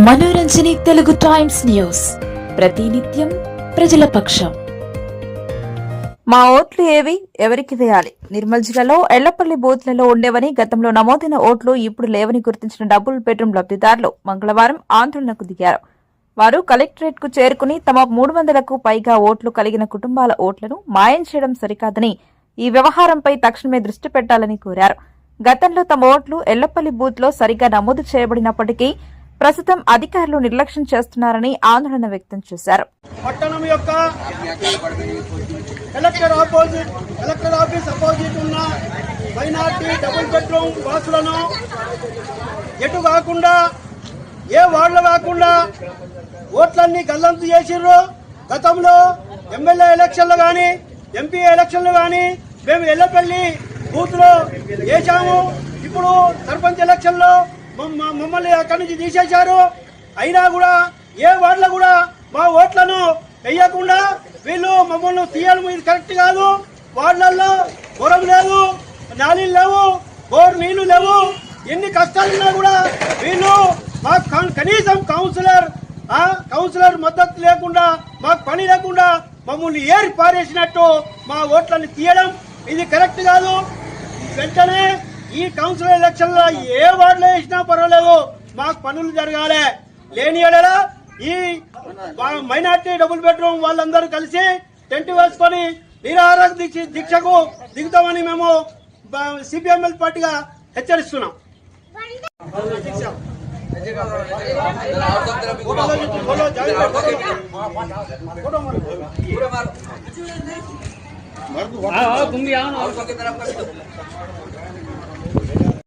మనోరంజని Telugu times news. ప్రతినిత్యం ప్రజల పక్షం. మా ఓట్లు ఏవి? ఎవరికి వేయాలి? నిర్మల్ జిల్లాలో ఎల్లపల్లి బూత్లలో ఉండేవని గతంలో నమోదైన ఓట్లు ఇప్పుడు లేవని గుర్తించిన డబుల్ బెడ్రూమ్ లబ్దిదారులు మంగళవారం ఆందోళనకు దిగారు. వారు కలెక్టరేట్కు చేరుకుని తమ మూడు వందలకు పైగా ఓట్లు కలిగిన కుటుంబాల ఓట్లను మాయం చేయడం సరికాదని ఈ వ్యవహారంపై తక్షణమే దృష్టి పెట్టాలని కోరారు. గతంలో తమ ఓట్లు ఎల్లపల్లి బూత్లో సరిగా నమోదు చేయబడినప్పటికీ ప్రస్తుతం అధికారులు నిర్లక్ష్యం చేస్తున్నారని ఆందోళన వ్యక్తం చేశారు. పట్టణం యొక్క collector opposite collector office opposite ఉన్న మైనార్టీ డబుల్ బెడ్రూమ్ వాసులను ఎటు కాకుండా ఏ వార్డులు కాకుండా ఓట్లన్నీ గల్లంతు చేసిర్రు. గతంలో ఎమ్మెల్యే ఎలక్షన్లు కానీ ఎంపీ ఎలక్షన్లు కానీ మేము ఎల్లపల్లి బూత్లో వేసాము ఇప్పుడు సర్పంచ్ ఎలక్షన్లో మమ్మల్ని అక్కడి నుంచి తీసేశారు. అయినా కూడా ఏ వార్డులో కూడా మా ఓట్లను వెయ్యకుండా వీళ్ళు మమ్మల్ని తీయడం ఇది కరెక్ట్ కాదు. వార్డులలో పొరం లేదు నాళీలు లేవు బోర్ నీళ్ళు లేవు. ఎన్ని కష్టాలున్నా కూడా వీళ్ళు మాకు కనీసం కౌన్సిలర్ ఆ కౌన్సిలర్ మద్దతు లేకుండా మాకు పని లేకుండా మమ్మల్ని ఏరి పారేసినట్టు మా ఓట్లను తీయడం ఇది కరెక్ట్ కాదు. వెంటనే ఈ కౌన్సిలర్ ఎలక్షన్లో ఏ వార్డులో వేసినా పర్వాలేదు. మాకు పనులు జరగాలి. లేని ఎడల ఈ మైనార్టీ డబుల్ బెడ్రూమ్ వాళ్ళందరూ కలిసి టెంట్ వేసుకొని నిరాహార దీక్ష దీక్షకు దిగుతామని మేము సిపిఎంఎల్ పార్టీగా హెచ్చరిస్తున్నాం. Photo join